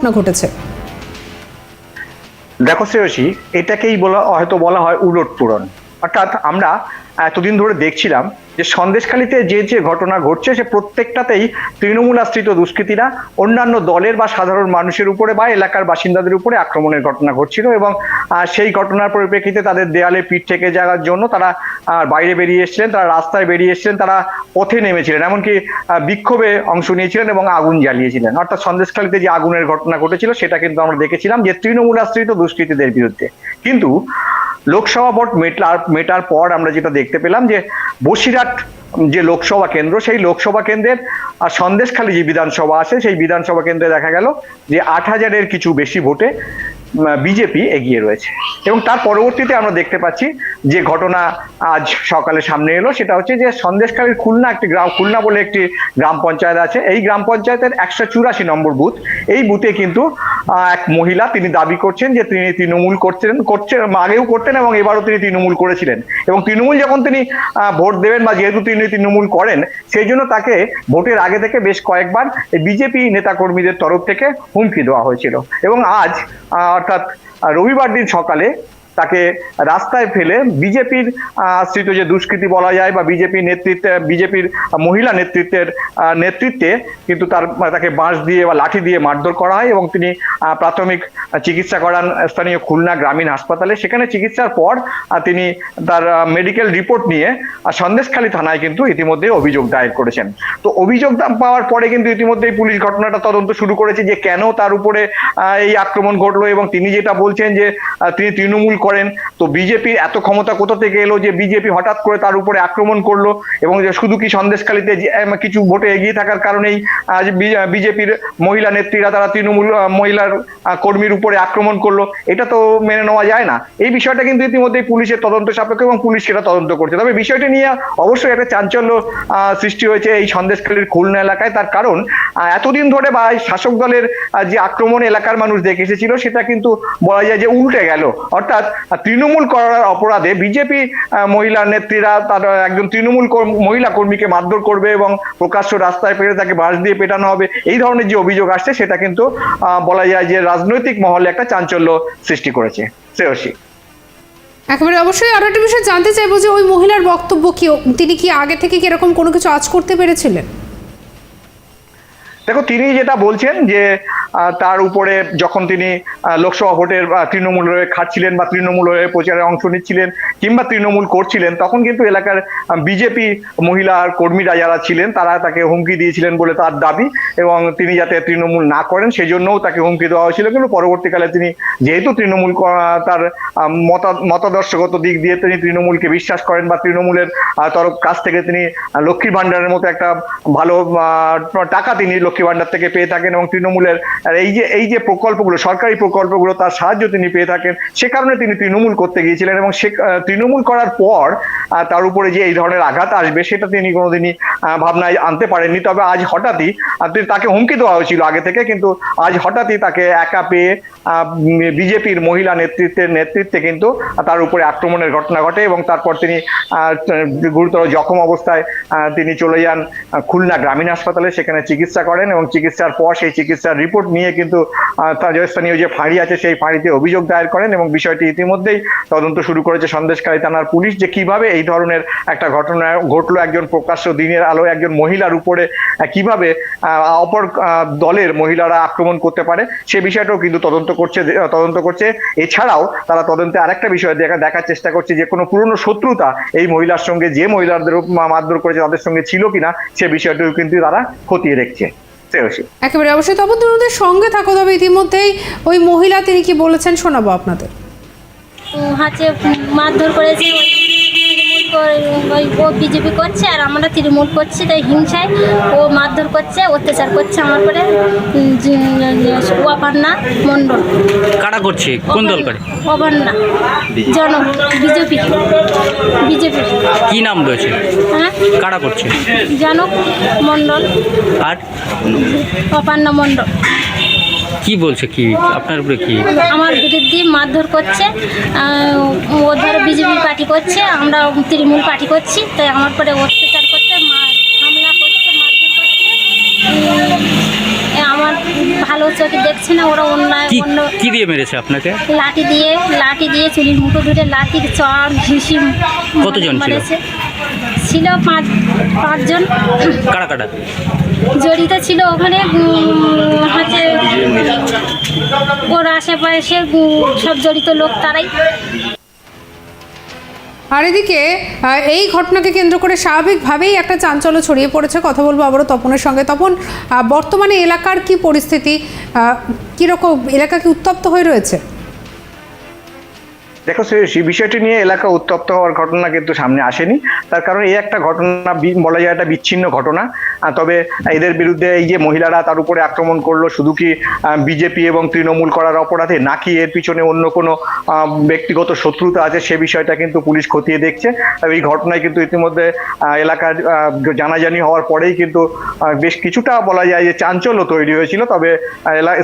ঘটনা ঘটেছে। দেখো শ্রেয়সী এটাকেই বলা হয়তো বলা হয় উলট পূরণ অর্থাৎ আমরা এতদিন ধরে দেখছিলাম যে সন্দেশখালিতে যে যে ঘটনা ঘটছে, সে প্রত্যেকটাতেই তৃণমূল আশ্রিত দুষ্কৃতীরা, অন্যান্য দলের বা সাধারণ মানুষের উপরে বা এলাকার বাসিন্দাদের উপরে আক্রমণের ঘটনা ঘটছিল এবং সেই ঘটনার পরিপ্রেক্ষিতে তাদের দেয়ালে পিঠ থেকে যাওয়ার জন্য তারা বাইরে বেরিয়ে এসেছিলেন, তারা রাস্তায় বেরিয়ে এসেছিলেন, তারা পথে নেমেছিলেন, এমনকি বিক্ষোভে অংশ নিয়েছিলেন এবং আগুন জ্বালিয়েছিলেন। অর্থাৎ সন্দেশখালিতে যে আগুনের ঘটনা ঘটেছিল, সেটা কিন্তু আমরা দেখেছিলাম যে তৃণমূল আশ্রিত দুষ্কৃতীদের বিরুদ্ধে। কিন্তু লোকসভা ভোট মেটার মেটার পর আমরা যেটা দেখতে পেলাম যে বসিরহাট যে লোকসভা কেন্দ্র, সেই লোকসভা কেন্দ্রের, আর সন্দেশখালী যে বিধানসভা আছে, সেই বিধানসভা কেন্দ্রে দেখা গেল যে আট হাজারের কিছু বেশি ভোটে বিজেপি এগিয়ে রয়েছে। এবং তার পরবর্তীতে আমরা দেখতে পাচ্ছি যে ঘটনা আজ সকালে সামনে এলো, সেটা হচ্ছে যে সন্দেশখালীর খুলনা একটি গ্রাম, খুলনা বলে একটি গ্রাম পঞ্চায়েত আছে। এই গ্রাম পঞ্চায়েতের একশো চুরাশি নম্বর বুথ, এই বুথে কিন্তু এক মহিলা তিনি দাবি করছেন যে তিনি তৃণমূল করছেন করছেন, আগেও করতেন এবং এবারও তিনি তৃণমূল করেছিলেন। এবং তৃণমূল যখন তিনি ভোট দেবেন বা যেহেতু তিনি তৃণমূল করেন, সেই জন্য তাকে ভোটের আগে থেকে বেশ কয়েকবার বিজেপি নেতাকর্মীদের তরফ থেকে হুমকি দেওয়া হয়েছিল। এবং আজ অর্থাৎ রবিবার দিন সকালে তাকে রাস্তায় ফেলে বিজেপির আশ্রিত যে দুষ্কৃতি বলা যায় বা বিজেপি নেতৃত্বে, বিজেপির মহিলা নেতৃত্বের নেতৃত্বে কিন্তু তার তাকে বাঁশ দিয়ে বা লাঠি দিয়ে মারধর করা হয় এবং তিনি প্রাথমিক চিকিৎসা করান স্থানীয় খুলনা গ্রামীণ হাসপাতালে। সেখানে চিকিৎসার পর তিনি তার মেডিকেল রিপোর্ট নিয়ে সন্দেশখালী থানায় কিন্তু ইতিমধ্যে অভিযোগ দায়ের করেছেন। তো অভিযোগ পাওয়ার পরে কিন্তু ইতিমধ্যেই পুলিশ ঘটনাটা তদন্ত শুরু করেছে যে কেন তার উপরে এই আক্রমণ ঘটলো এবং তিনি যেটা বলছেন যে তিনি তৃণমূল করেন তো বিজেপির এত ক্ষমতা কোথা থেকে এলো যে বিজেপি হঠাৎ করে তার উপরে আক্রমণ করল এবং শুধু কি সন্দেশখালীতে যে, কিছু ভোটে এগিয়ে থাকার কারণেই আজ বিজেপির মহিলা নেত্রীরা তারা তৃণমূল মহিলার কর্মীর উপরে আক্রমণ করল। এটা তো মেনে নেওয়া যায় না। এই বিষয়টা কিন্তু ইতিমধ্যেই পুলিশের তদন্ত সাপেক্ষ এবং পুলিশ সেটা তদন্ত করছে। তবে বিষয়টি নিয়ে অবশ্যই একটা চাঞ্চল্য সৃষ্টি হয়েছে এই সন্দেশখালীর খুলনা এলাকায়। তার কারণ এতদিন ধরে বা শাসক দলের যে আক্রমণ এলাকার মানুষ দেখে এসেছিল সেটা কিন্তু বলা যায় যে উল্টে গেল। অর্থাৎ তৃণমূল করার অপরাধে বিজেপি মহিলা নেত্রীরা তার একজন তৃণমূল মহিলা কর্মীকে মারধর করবে এবং প্রকাশ্য রাস্তায় পেরে তাকে বাঁশ দিয়ে পেটানো হবে। এই ধরনের যে অভিযোগ আসছে, সেটা কিন্তু বলা যায় যে রাজনৈতিক মহলে একটা চাঞ্চল্য সৃষ্টি করেছে। শ্রেয়সী। একেবারে অবশ্যই আরও একটা বিষয় জানতে চাইব যে ওই মহিলার বক্তব্য কি, তিনি কি আগে থেকে কি এরকম কোনো কিছু আজ করতে পেরেছিলেন? দেখো তিনি যেটা বলছেন যে তার উপরে যখন তিনি লোকসভা ভোটের তৃণমূল হয়ে খাচ্ছিলেন বা তৃণমূল হয়ে প্রচারে অংশ নিচ্ছিলেন কিংবা তৃণমূল করছিলেন তখন কিন্তু এলাকার বিজেপি মহিলা কর্মীরা যারা ছিলেন তারা তাকে হুমকি দিয়েছিলেন বলে তার দাবি এবং তিনি যাতে তৃণমূল না করেন সেই জন্যও তাকে হুমকি দেওয়া হয়েছিল। কিন্তু পরবর্তীকালে তিনি যেহেতু তৃণমূল তার মতাদর্শগত দিক দিয়ে তিনি তৃণমূলকে বিশ্বাস করেন বা তৃণমূলের তরফ কাছ থেকে তিনি আহ, লক্ষ্মী ভান্ডারের মতো একটা ভালো টাকা তিনি লক্ষ্মী ভান্ডার থেকে পেয়ে থাকেন এবং তৃণমূলের এই যে এই যে প্রকল্পগুলো, সরকারি প্রকল্পগুলো তার সাহায্য তিনি পেয়ে থাকেন, সে কারণে তিনি তৃণমূল করতে গিয়েছিলেন এবং সে তৃণমূল করার পর তার উপরে যে এই ধরনের আঘাত আসবে, সেটা তিনি কোনোদিনই ভাবনায় আনতে পারেননি। তবে আজ হঠাৎই তাকে হুমকি দেওয়া হয়েছিল আগে থেকে, কিন্তু আজ হঠাৎই তাকে একা পেয়ে বিজেপির মহিলা নেতৃত্বের নেতৃত্বে কিন্তু তার উপরে আক্রমণের ঘটনা ঘটে এবং তারপর তিনি গুরুতর জখম অবস্থায় তিনি চলে যান খুলনা গ্রামীণ হাসপাতালে, সেখানে চিকিৎসা করেন। এবং চিকিৎসার পর সেই চিকিৎসার রিপোর্ট নিয়ে কিন্তু তার যে স্থানীয় যে ফাঁড়ি আছে সেই ফাঁড়িতে অভিযোগ দায়ের করেন এবং বিষয়টি ইতিমধ্যেই তদন্ত শুরু করেছে সন্দেশকারী থানার পুলিশ যে কীভাবে এই ধরনের একটা ঘটনা ঘটলো একজন প্রকাশ্য দিনের আলো, একজন মহিলার উপরে কীভাবে অপর দলের মহিলারা আক্রমণ করতে পারে সে বিষয়টাও কিন্তু তদন্ত করছে তদন্ত করছে। এছাড়াও তারা তদন্তে আরেকটা বিষয় দেখা, দেখার চেষ্টা করছে যে কোনো পুরনো শত্রুতা এই মহিলার সঙ্গে যে মহিলাদের মারধর করেছে তাদের সঙ্গে ছিল কিনা সে বিষয়টিও কিন্তু তারা খতিয়ে দেখছে। শ্রেয়সী একেবারে অবশ্যই। তবে তরুণদের সঙ্গে থাকো তবে ইতিমধ্যেই ওই মহিলা তিনি কি বলেছেন শোনাবো আপনাদের। হাতে মারধর করেছে ওই ও বিজেপি করছে আর আমরা তৃণমূল করছি তাই হিংসায় ও মারধর করছে অত্যাচার করছে আমার করে অপান্না মণ্ডল। কারা করছে? কোন দল করে? অপান্না জন বিজেপি বিজেপি কি নাম রয়েছে? হ্যাঁ? কারা করছে? জনক মণ্ডল আর? অপান্না মণ্ডল। কি বলছে কি আপনার উপরে কি আমার বিরুদ্ধে মারধর করছে ও ধরো বিজেপি পার্টি করছে আমরা তৃণমূল পার্টি করছি তাই আমার পরে অত্যাচার করছে হামলা করছে মারধর করছে এ আমার ভালো চোখে দেখছে না ওরা অন্য কি অন্য কি দিয়ে মেরেছে আপনাকে লাঠি দিয়ে লাঠি দিয়ে চুরির মুঠো ধরে লাঠি চড় ঘিসি কতজন? মারেছে। ছিল পাঁচ পাঁচজন। কারা কারা? জড়িত ছিল ওখানে হচ্ছে ওর আশেপাশে সব জড়িত লোক তারাই। আর এদিকে এই ঘটনাকে কেন্দ্র করে স্বাভাবিকভাবেই একটা চাঞ্চল্য ছড়িয়ে পড়েছে। কথা বলব আবারও তপনের সঙ্গে। তপন বর্তমানে এলাকার কি পরিস্থিতি? আহ, কীরকম? এলাকা কি উত্তপ্ত হয়ে রয়েছে? দেখো সেই বিষয়টি নিয়ে এলাকা উত্তপ্ত হওয়ার ঘটনা কিন্তু সামনে আসেনি। তার কারণ এই একটা ঘটনা বলা যায় একটা বিচ্ছিন্ন ঘটনা। তবে এদের বিরুদ্ধে এই যে মহিলারা তার উপরে আক্রমণ করল, শুধু কি বিজেপি এবং তৃণমূল করার অপরাধে, নাকি এর পিছনে অন্য কোনো ব্যক্তিগত শত্রুতা আছে, সে বিষয়টা কিন্তু পুলিশ খতিয়ে দেখছে। এই ঘটনায় কিন্তু ইতিমধ্যে এলাকার জানাজানি হওয়ার পরেই কিন্তু বেশ কিছুটা বলা যায় যে চাঞ্চল্য তৈরি হয়েছিল। তবে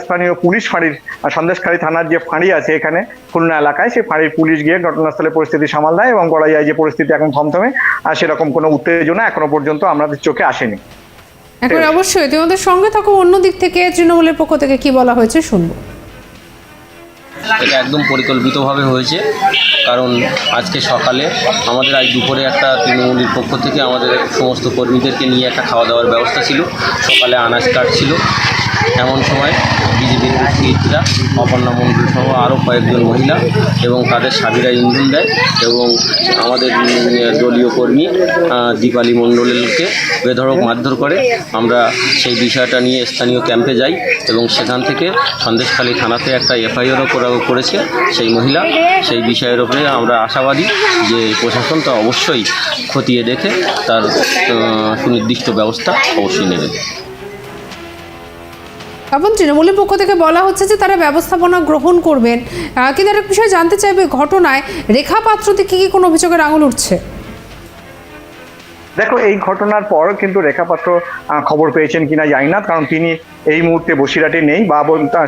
স্থানীয় পুলিশ ফাঁড়ির সন্দেশখালী থানার যে ফাঁড়ি আছে এখানে, খুলনা এলাকায়, সেই ফাঁড়ির পুলিশ গিয়ে ঘটনাস্থলে পরিস্থিতি সামাল দেয় এবং বলা যায় যে পরিস্থিতি এখন থমথমে। আর সেরকম কোনো উত্তেজনা এখনও পর্যন্ত আমাদের চোখে আসেনি। একেবারে অবশ্যই তোমাদের সঙ্গে থাকো অন্য দিক থেকে তৃণমূলের পক্ষ থেকে কি বলা হয়েছে শুনব। এটা একদম পরিকল্পিতভাবে হয়েছে কারণ আজকে সকালে আমাদের আজ দুপুরে একটা তৃণমূলের পক্ষ থেকে আমাদের সমস্ত কর্মীদেরকে নিয়ে একটা খাওয়া দাওয়ার ব্যবস্থা ছিল। সকালে আনাজ কাটছিল এমন সময় বিজেপির দুষ্কৃতীরা অপর্ণা মণ্ডল সহ আরও কয়েকজন মহিলা এবং তাদের স্বামীরা ইন্ধন দেয় এবং আমাদের দলীয় কর্মী দীপালি মণ্ডলকে বেধড়ক মারধর করে আমরা সেই বিষয়টা নিয়ে স্থানীয় ক্যাম্পে যাই এবং সেখান থেকে সন্দেশখালী থানাতে একটা এফআইআরও করা, করেছে সেই মহিলা। সেই বিষয়ের উপরে আমরা আশাবাদী যে প্রশাসন তা অবশ্যই খতিয়ে দেখে তার সুনির্দিষ্ট ব্যবস্থা অবশ্যই নেবে। তখন তৃণমূলের পক্ষ থেকে বলা হচ্ছে যে তারা ব্যবস্থাপনা গ্রহণ করবেন। কিন্তু একটা বিষয়ে জানতে চাইবে, ঘটনায় রেখা পাত্র থেকে কি কোনো অভিযোগের আঙুল উঠছে? দেখো, এই ঘটনার পর কিন্তু রেখাপাত্র খবর পেয়েছেন কিনা জানি না, কারণ তিনি এই মুহূর্তে বসিরহাটে নেই। বা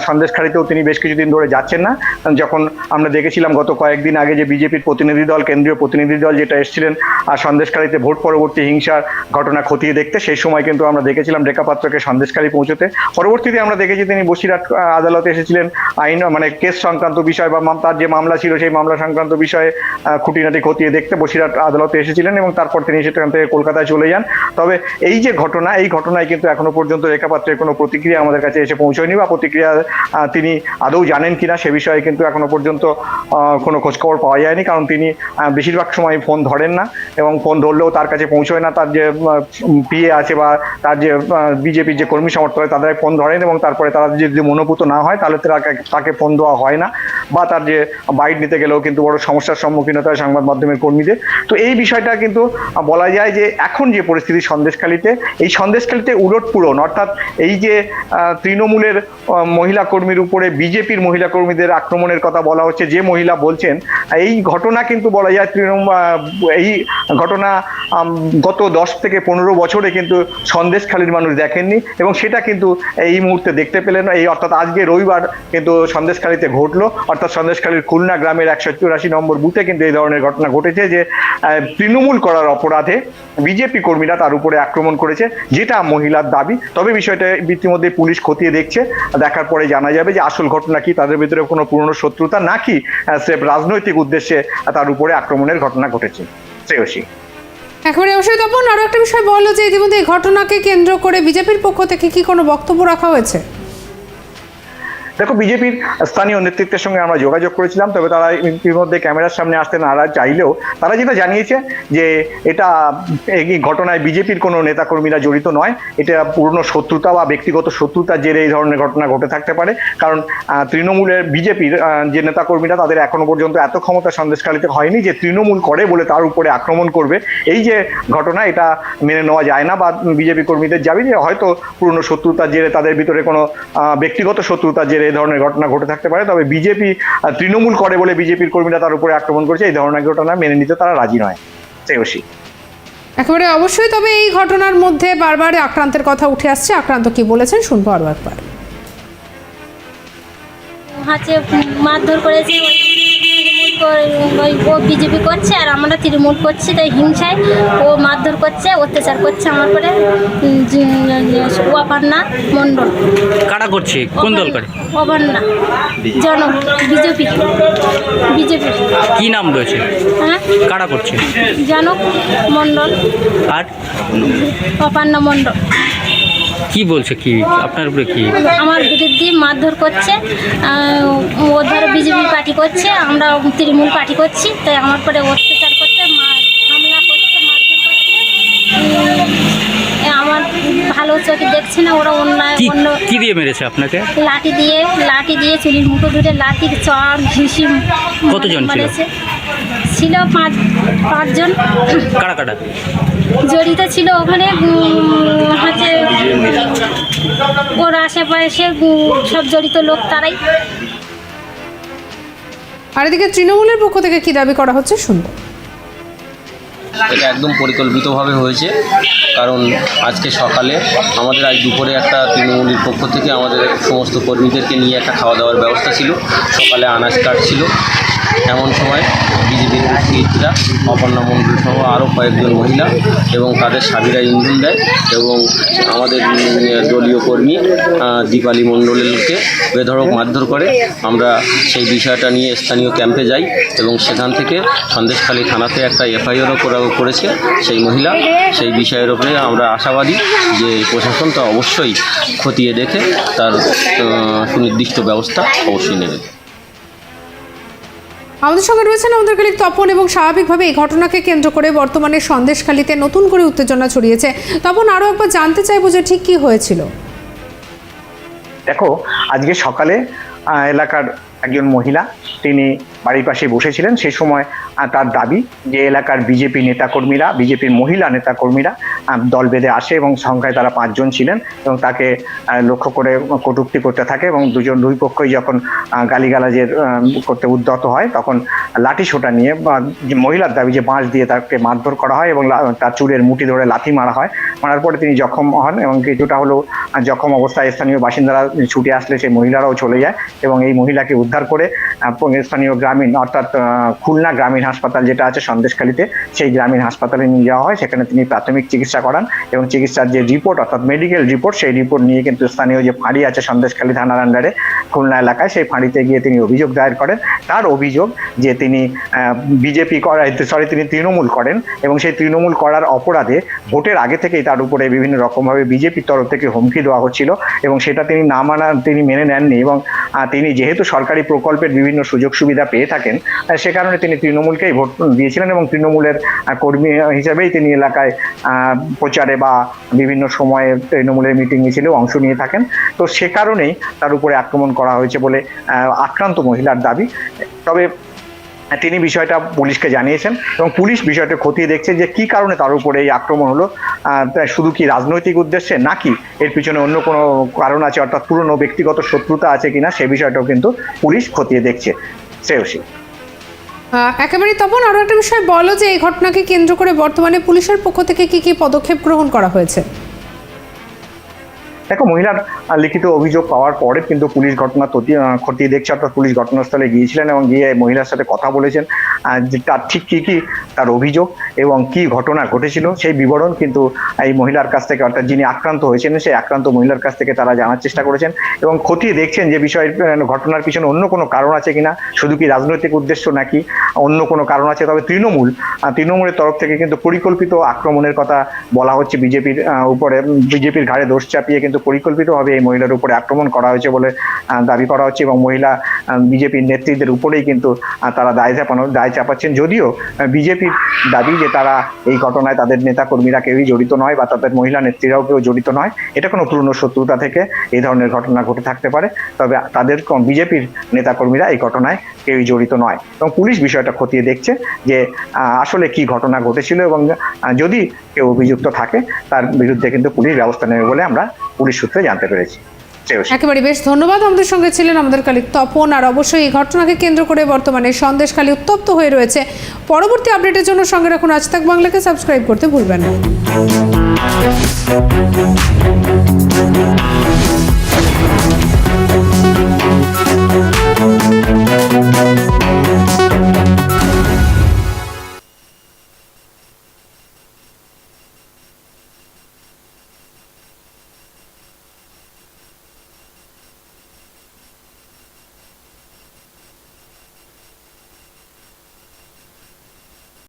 সন্দেশখালিতেও তিনি বেশ কিছুদিন ধরে যাচ্ছেন না। যখন আমরা দেখেছিলাম গত কয়েকদিন আগে যে বিজেপির প্রতিনিধি দল, কেন্দ্রীয় প্রতিনিধি দল যেটা এসেছিলেন, আর সন্দেশখালিতে ভোট পরবর্তী হিংসার ঘটনা খতিয়ে দেখতে, সেই সময় কিন্তু আমরা দেখেছিলাম রেখাপাত্রকে সন্দেশখালি পৌঁছতে। পরবর্তীতে আমরা দেখেছি তিনি বসিরহাট আদালতে এসেছিলেন। আইন মানে কেস সংক্রান্ত বিষয় বা তার যে মামলা ছিল, সেই মামলা সংক্রান্ত বিষয়ে খুঁটিনাটি খতিয়ে দেখতে বসিরহাট আদালতে এসেছিলেন এবং তারপর তিনি সেখান থেকে কলকাতায় চলে যান। তবে এই যে ঘটনা, এই ঘটনায় কিন্তু এখনও পর্যন্ত রেখাপাত্রের কোনো প্রতিক্রিয়া আমাদের কাছে এসে পৌঁছয়নি বা প্রতিক্রিয়া তিনি আদৌ জানেন কি না সে বিষয়ে কিন্তু এখনও পর্যন্ত কোনো খোঁজখবর পাওয়া যায়নি। কারণ তিনি বেশিরভাগ সময় ফোন ধরেন না এবং ফোন ধরলেও তার কাছে পৌঁছয় না। তার যে পিএ আছে বা তার যে বিজেপির যে কর্মী সমর্থক তাদের ফোন ধরেন এবং তারপরে তারা যদি মনোভূত না হয় তাহলে তাকে ফোন দেওয়া হয় না। বা তার যে বাইট নিতে গেলেও কিন্তু বড় সমস্যার সম্মুখীন হতে হয় সংবাদ মাধ্যমের কর্মীদের। তো এই বিষয়টা কিন্তু বলা যায় যে এখন যে পরিস্থিতি সন্দেশখালিতে, এই সন্দেশখালিতে উলট পূরণ অর্থাৎ এই যে তৃণমূলের মহিলা কর্মীর উপরে বিজেপির মহিলা কর্মীদের আক্রমণের কথা বলা হচ্ছে, যে মহিলা বলছেন, এই ঘটনা কিন্তু বলা যায় তৃণমূল এই ঘটনা গত দশ থেকে পনেরো বছরে কিন্তু সন্দেশখালির মানুষ দেখেননি এবং সেটা কিন্তু এই মুহূর্তে দেখতে পেলেন এই অর্থাৎ আজকে রবিবার কিন্তু সন্দেশখালিতে ঘটলো। অর্থাৎ সন্দেশখালীর খুলনা গ্রামের একশো চুরাশি নম্বর বুথে কিন্তু এই ধরনের ঘটনা ঘটেছে যে তৃণমূল করার অপরাধে বিজেপি কর্মীরা তার উপরে আক্রমণ করেছে যেটা মহিলার দাবি। তবে বিষয়টা ইতিমধ্যে পুলিশ খতিয়ে দেখছে। দেখার পরে জানা যাবে যে আসল ঘটনা কি তাদের ভিতরে কোনো পুরনো শত্রুতা নাকি আহ, সে রাজনৈতিক উদ্দেশ্যে তার উপরে আক্রমণের ঘটনা ঘটেছে। শ্রেয়সী। একেবারে অবশ্যই তপন আরও একটা বিষয় বলো যে ইতিমধ্যে এই ঘটনাকে কেন্দ্র করে বিজেপির পক্ষ থেকে কি কোনো বক্তব্য রাখা হয়েছে? দেখো, বিজেপির স্থানীয় নেতৃত্বের সঙ্গে আমরা যোগাযোগ করেছিলাম, তবে তারা ইতিমধ্যে ক্যামেরার সামনে আসতে নারা চাইলেও, তারা যেটা জানিয়েছে যে এটা, এই ঘটনায় বিজেপির কোনো নেতাকর্মীরা জড়িত নয়। এটা পুরনো শত্রুতা বা ব্যক্তিগত শত্রুতার জেরে এই ধরনের ঘটনা ঘটে থাকতে পারে। কারণ তৃণমূলের বিজেপির যে নেতাকর্মীরা তাদের এখনও পর্যন্ত এত ক্ষমতা সন্দেশকালীতে হয়নি যে তৃণমূল করে বলে তার উপরে আক্রমণ করবে। এই যে ঘটনা, এটা মেনে নেওয়া যায় না বা বিজেপি কর্মীদের যাবে যে হয়তো পুরনো শত্রুতার জেরে তাদের ভিতরে কোনো ব্যক্তিগত শত্রুতার জেরে এই ধরনের ঘটনা ঘটে থাকতে পারে তবে বিজেপি তৃণমূল করে বলে বিজেপির কর্মীরা তার উপরে আক্রমণ করেছে এই ধরনের ঘটনা মেনে নিতে তারা রাজি নয়। শ্রেয়সী একেবারে অবশ্যই তবে এই ঘটনার মধ্যে বারবার আক্রান্তের কথা উঠে আসছে। আক্রান্ত কি বলেছেন শুনব আরও একবার। হাতে মারধর করেছে ওই ও বিজেপি করছে আর আমরা তৃণমূল করছি তাই হিংসায় ও মারধর করছে অত্যাচার করছে আমার করে অপান্না মণ্ডল। কারা করছে? কোন দল করে? অপান্না জন বিজেপি। বিজেপি। কি নাম রয়েছে? হ্যাঁ? কারা করছে? জনক মণ্ডল। আর? অপান্না মণ্ডল। কি বলছে কি? আপনার উপরে কি? আমার বিরুদ্ধে মারধর করছে ও ধরো বিজেপি পার্টি করছে আমরা তৃণমূল পার্টি করছি তাই আমার পরে অত্যাচার করছে হামলা করছে মারধর করছে। আমার ভালো চোখে দেখছে না ওরা অন্যায় অন্য কি দিয়ে মেরেছে আপনাকে? লাঠি দিয়ে লাঠি দিয়ে চুলির মুঠো ধরে লাঠি চড় ঘিসি কতজন ছিল? ছিল পাঁচ পাঁচজন। কারা কারা? জড়িত ছিল ওখানে হচ্ছে ওর আশেপাশে সব জড়িত লোক তারাই। আর এদিকে তৃণমূলের পক্ষ থেকে কি দাবি করা হচ্ছে? শুনব এটা একদম পরিকল্পিতভাবে হয়েছে কারণ আজকে সকালে আমাদের আজ দুপুরে একটা তৃণমূলের পক্ষ থেকে আমাদের সমস্ত কর্মীদেরকে নিয়ে একটা খাওয়া দাওয়ার ব্যবস্থা ছিল। সকালে আনাজ কাটছিল এমন সময় বিজেপির নেতৃত্বীরা অপর্ণা মণ্ডল সহ আরও কয়েকজন মহিলা এবং তাদের স্বামীরা ইন্ধন দেয় এবং আমাদের দলীয় কর্মী দীপালি মণ্ডলকে বেধড়ক মারধর করে। আমরা সেই বিষয়টা নিয়ে স্থানীয় ক্যাম্পে যাই এবং সেখান থেকে সন্দেশখালী থানাতে একটা এফআইআরও করা করেছে সেই মহিলা। সেই বিষয়ের ওপরে আমরা আশাবাদী যে প্রশাসন তা অবশ্যই খতিয়ে দেখে তার সুনির্দিষ্ট ব্যবস্থা অবশ্যই নেবে। আমাদের সঙ্গে রয়েছেন আমাদের কালিক তপন এবং স্বাভাবিকভাবে এই ঘটনাকে কেন্দ্র করে বর্তমানে সন্দেশখালিতে নতুন করে উত্তেজনা ছড়িয়েছে। তপন আরও একবার জানতে চাইব যে ঠিক কী হয়েছিল? দেখো, আজকে সকালে এলাকার একজন মহিলা, তিনি বাড়ির পাশে বসেছিলেন সেই সময় তার দাবি যে এলাকার বিজেপি নেতাকর্মীরা, বিজেপির মহিলা নেতাকর্মীরা দল বেঁধে আসে এবং সংখ্যায় তারা পাঁচজন ছিলেন এবং তাকে লক্ষ্য করে কটূক্তি করতে থাকে এবং দুজন দুই পক্ষই যখন গালিগালাজের করতে উদ্যত হয়, তখন লাঠি সোটা নিয়ে মহিলার দাবি যে বাঁশ দিয়ে তাকে মারধর করা হয় এবং তার চুলের মুঠি ধরে লাথি মারা হয়, মারার পরে তিনি জখম হন এবং কিছুটা হলো জখম অবস্থায় স্থানীয় বাসিন্দারা ছুটে আসলে সেই মহিলারাও চলে যায় এবং এই মহিলাকে উদ্ধার করে স্থানীয় গ্রামীণ, অর্থাৎ খুলনা গ্রামীণ হাসপাতাল যেটা আছে সন্দেশখালীতে, সেই গ্রামীণ হাসপাতালে নিয়ে যাওয়া হয়। সেখানে তিনি প্রাথমিক চিকিৎসা করান এবং চিকিৎসার যে রিপোর্ট অর্থাৎ মেডিকেল রিপোর্ট সেই রিপোর্ট নিয়ে কিন্তু স্থানীয় যে ফাঁড়ি আছে সন্দেশখালী থানার আন্ডারে খুলনা এলাকায়, সেই ফাঁড়িতে গিয়ে তিনি অভিযোগ দায়ের করেন। তার অভিযোগ যে তিনি বিজেপি করা সরি তিনি তৃণমূল করেন এবং সেই তৃণমূল করার অপরাধে ভোটের আগে থেকেই তার উপরে বিভিন্ন রকমভাবে বিজেপির তরফ থেকে হুমকি দেওয়া হচ্ছিল এবং সেটা তিনি না মানা তিনি মেনে নেননি এবং তিনি যেহেতু সরকারি প্রকল্পের বিভিন্ন সুযোগ সুবিধা পেয়ে থাকেন সে কারণে তিনি তৃণমূলকেই ভোট দিয়েছিলেন এবং তৃণমূলের কর্মী হিসেবেই তিনি এলাকায় প্রচারে বা বিভিন্ন সময়ে তৃণমূলের মিটিং মিছিলেও অংশ নিয়ে থাকেন। তো সে কারণেই তার উপরে আক্রমণ করা হয়েছে বলে আক্রান্ত মহিলার দাবি। তবে তিনি বিষয়টা পুলিশকে জানিয়েছেন এবং পুলিশ বিষয়টা খতিয়ে দেখছে যে কি কারণে তার উপরে এই আক্রমণ হলো। শুধু কি রাজনৈতিক উদ্দেশ্যে নাকি এর পিছনে অন্য কোনো কারণ আছে অর্থাৎ পুরনো ব্যক্তিগত শত্রুতা আছে কিনা সে বিষয়টাও কিন্তু পুলিশ খতিয়ে দেখছে। শ্রেয়সী। আহ, একেবারেই তপন আরও একটা বিষয় বলো যে এই ঘটনাকে কেন্দ্র করে বর্তমানে পুলিশের পক্ষ থেকে কি কি পদক্ষেপ গ্রহণ করা হয়েছে? দেখো, মহিলার লিখিত অভিযোগ পাওয়ার পরে কিন্তু পুলিশ ঘটনা খতিয়ে দেখছে। অর্থাৎ পুলিশ ঘটনাস্থলে গিয়েছিলেন এবং গিয়ে মহিলার সাথে কথা বলেছেন। যে তার ঠিক কি কি তার অভিযোগ এবং কি ঘটনা ঘটেছিল সেই বিবরণ কিন্তু এই মহিলার কাছ থেকে, অর্থাৎ যিনি আক্রান্ত হয়েছেন, সেই আক্রান্ত মহিলার কাছ থেকে তারা জানার চেষ্টা করেছেন এবং খতিয়ে দেখছেন যে বিষয়ের ঘটনার পিছনে অন্য কোনো কারণ আছে কিনা। শুধু কি রাজনৈতিক উদ্দেশ্য নাকি অন্য কোনো কারণ আছে? তবে তৃণমূল তৃণমূলের তরফ থেকে কিন্তু পরিকল্পিত আক্রমণের কথা বলা হচ্ছে। বিজেপির উপরে বিজেপির ঘাড়ে দোষ চাপিয়ে কিন্তু পরিকল্পিতভাবে এই মহিলার উপরে আক্রমণ করা হয়েছে বলে দাবি করা হচ্ছে এবং মহিলা বিজেপির নেতৃত্বের উপরেই কিন্তু তারা দায় চাপানো, দায় চাপাচ্ছেন। যদিও বিজেপির দাবি যে তারা এই ঘটনায় তাদের নেতাকর্মীরা কেউই জড়িত নয় বা তাদের মহিলা নেত্রীরাও কেউ জড়িত নয়, এটা কোনো পুরনো শত্রুতা থেকে এই ধরনের ঘটনা ঘটে থাকতে পারে। তবে তাদের বিজেপির নেতাকর্মীরা এই ঘটনায় কেউই জড়িত নয়। এবং পুলিশ বিষয়টা খতিয়ে দেখছে যে আসলে কি ঘটনা ঘটেছিল এবং যদি কেউ অভিযুক্ত থাকে, তার বিরুদ্ধে কিন্তু পুলিশ ব্যবস্থা নেবে বলে আমরা পুলিশ সূত্রে জানতে পেরেছি। একেবারে বেশ ধন্যবাদ আমাদের সঙ্গে ছিলেন আমাদের কালিক তপন। আর অবশ্যই এই ঘটনাকে কেন্দ্র করে বর্তমানে সন্দেশখালী উত্তপ্ত হয়ে রয়েছে। পরবর্তী আপডেটের জন্য সঙ্গে রাখুন আজ তাক বাংলাকে, সাবস্ক্রাইব করতে ভুলবেন না।